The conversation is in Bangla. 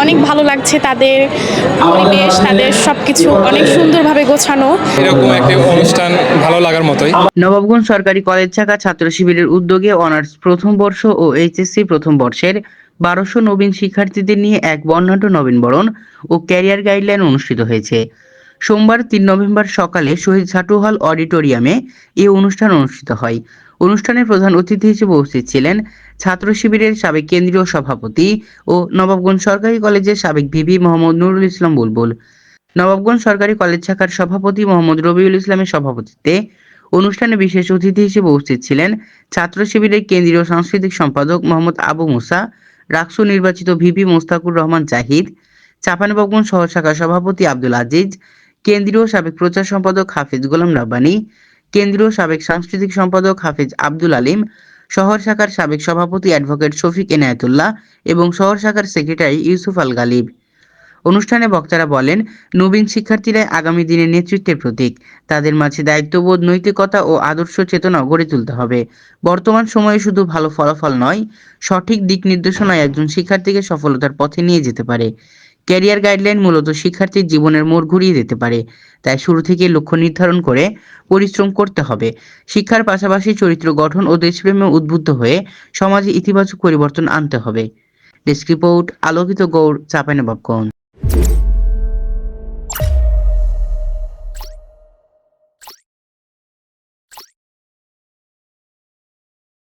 অনেক ভালো লাগছে তাদের পরিবেশ তাদের সব কিছু অনেক সুন্দরভাবে গোছানো। এরকম একটি অনুষ্ঠান ভালো লাগার মতোই। নবাবগঞ্জ সরকারি কলেজ শাখা ছাত্র শিবিরের উদ্যোগে অনার্স প্রথম বর্ষ ও এইচএসসি প্রথম বর্ষের বারোশো নবীন শিক্ষার্থীদের নিয়ে এক বর্ণাঢ্য নবীনবরণ ও ক্যারিয়ার গাইডলাইন অনুষ্ঠিত হয়েছে। সোমবার তিন নভেম্বর সকালে শহীদ ছাটু হল অডিটোরিয়ামে এই অনুষ্ঠান অনুষ্ঠিত হয়। অনুষ্ঠানে প্রধান অতিথি হিসেবে উপস্থিত ছিলেন ছাত্র শিবিরের সাবেক কেন্দ্রীয় সভাপতি ও নবাবগঞ্জ সরকারি কলেজের সাবেক ভিভি মোহাম্মদ নুরুল ইসলাম বুলবুল। নবাবগঞ্জ সরকারি কলেজ শাখার সভাপতি মোহাম্মদ রবিউল ইসলামের সভাপতিত্বে অনুষ্ঠানে বিশেষ অতিথি হিসেবে উপস্থিত ছিলেন ছাত্র শিবিরের কেন্দ্রীয় সাংস্কৃতিক সম্পাদক মোহাম্মদ আবু মুসা, রাকসু নির্বাচিত ভিপি মোস্তাকুর রহমান জাহিদ চাপানবাবগঞ্জ শহর শাখার সভাপতি আব্দুল আজিজ, কেন্দ্রীয় সাবেক প্রচার সম্পাদক হাফিজ গোলাম রাব্বানি কেন্দ্রীয় সাবেক সাংস্কৃতিক সম্পাদক হাফিজ আব্দুল আলিম, শহর শাখার সাবেক সভাপতি অ্যাডভোকেট শফিক এনায়েতুল্লাহ এবং শহর শাখার সেক্রেটারি ইউসুফ আল গালিব। অনুষ্ঠানে বক্তারা বলেন, নবীন শিক্ষার্থীরা আগামী দিনের নেতৃত্বের প্রতীক। তাদের মাঝে দায়িত্ববোধ, নৈতিকতা ও আদর্শ চেতনা গড়ে তুলতে হবে। বর্তমান সময়ে শুধু ভালো ফলাফল নয়, সঠিক দিক নির্দেশনায় একজন শিক্ষার্থীকে সফলতার পথে নিয়ে যেতে পারে। ক্যারিয়ার গাইডলাইন মূলত শিক্ষার্থীর জীবনের মোড় ঘুরিয়ে দিতে পারে। তাই শুরু থেকে লক্ষ্য নির্ধারণ করে পরিশ্রম করতে হবে। শিক্ষার পাশাপাশি চরিত্র গঠন ও দেশপ্রেমে উদ্বুদ্ধ হয়ে সমাজে ইতিবাচক পরিবর্তন আনতে হবে। ডেস্ক রিপোর্ট, আলোকিত গৌড় চাপানবাবগঞ্জ